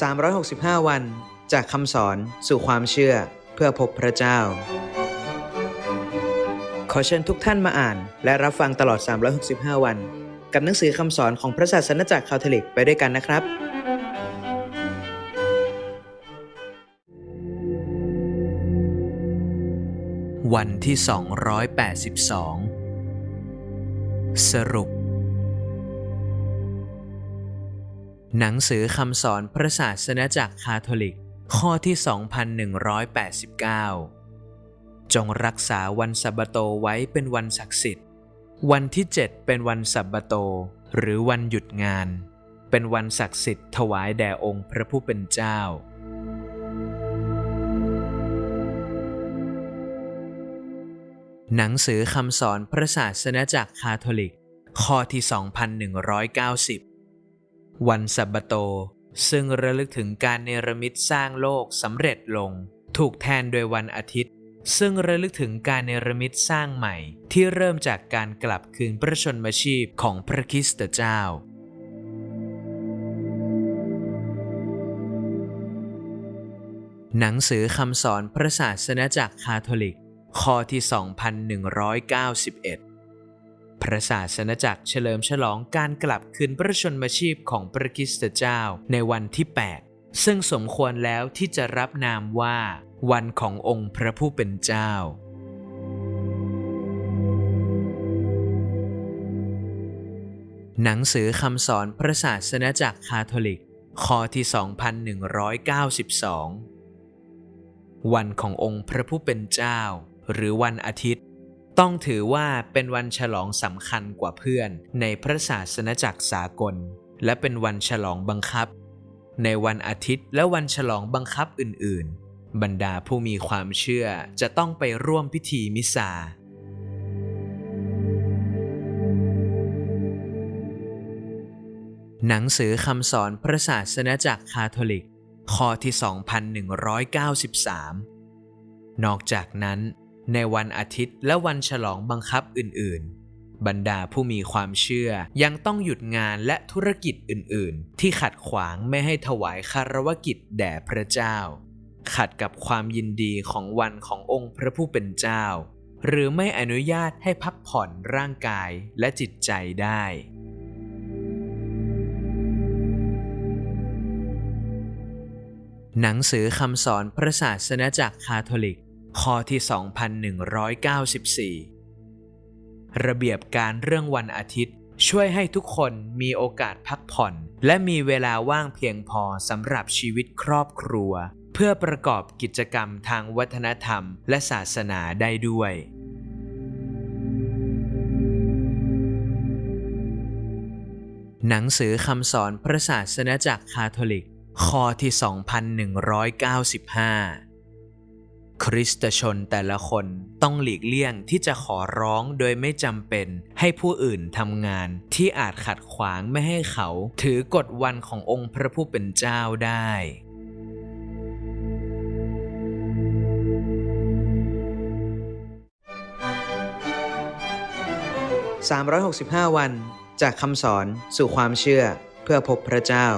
365 วัน จากคำสอนสู่ความเชื่อเพื่อพบพระเจ้า ขอเชิญทุกท่านมาอ่าน และรับฟังตลอด 365 วัน กับหนังสือคำสอนของพระศาสนจักรคาทอลิกไปด้วยกันนะครับ วันที่ 282 สรุป หนังสือคำสอนพระศาสนจักรคาทอลิก ข้อที่ 2189 จงรักษาวันสับโตไว้เป็นวันศักดิ์สิทธิ์ วันที่ 7 เป็นวันสับโต หรือวันหยุดงาน เป็นวันศักดิ์สิทธิ์ถวายแด่องค์พระผู้เป็นเจ้า หนังสือคำสอนพระศาสนจักรคาทอลิก ข้อที่ 2190 วันสับบโต ซึ่งระลึกถึงการเนรมิตสร้างโลกสำเร็จลง ถูกแทนโดยวันอาทิตย์ ซึ่งระลึกถึงการเนรมิตสร้างใหม่ ที่เริ่มจากการกลับคืนพระชนมชีพของพระคริสต์เจ้าหนังสือคำสอนพระศาสนจักรคาทอลิก ข้อที่ 2191 พระศาสนจักรเฉลิมฉลองการกลับคืนพระชนมชีพของพระคริสตเจ้าในวันที่ 8 ซึ่งสมควรแล้วที่จะรับนามว่า วันขององค์พระผู้เป็นเจ้าหนังสือคำสอนพระศาสนจักรคาทอลิก ข้อที่ 2192 วันขององค์พระผู้เป็นเจ้า หรือวันอาทิตย์ ต้องถือว่าเป็นวันฉลองสำคัญกว่าเพื่อน ในพระศาสนจักรสากล และเป็นวันฉลองบังคับ ในวันอาทิตย์และวันฉลองบังคับอื่น ๆ บรรดาผู้มีความเชื่อจะต้องไปร่วมพิธีมิสาหนังสือคำสอนพระศาสนจักรคาทอลิก ข้อที่ 2193 นอกจากนั้น ในวันอาทิตย์และวันฉลองบังคับอื่น ๆ บรรดาผู้มีความเชื่อยังต้องหยุดงานและธุรกิจอื่น ๆ ที่ขัดขวางไม่ให้ถวายคารวกิจแด่พระเจ้า ขัดกับความยินดีของวันขององค์พระผู้เป็นเจ้า หรือไม่อนุญาตให้พักผ่อนร่างกายและจิตใจได้หนังสือคำสอนพระศาสนจักรคาทอลิก ข้อที่ 2194 ระเบียบการเรื่องวันอาทิตย์ ช่วยให้ทุกคนมีโอกาสพักผ่อน และมีเวลาว่างเพียงพอสำหรับชีวิตครอบครัว เพื่อประกอบกิจกรรมทางวัฒนธรรมและศาสนาได้ด้วย หนังสือคำสอนพระศาสนจักรคาทอลิก ข้อที่ 2195 คริสตชนแต่ละคนต้องหลีกเลี่ยงที่จะขอร้องโดยไม่จำเป็นให้ผู้อื่นทำงานที่อาจขัดขวางไม่ให้เขา ถือกฎวันขององค์พระผู้เป็นเจ้าได้365 วัน จากคำสอนสู่ความเชื่อเพื่อพบพระเจ้า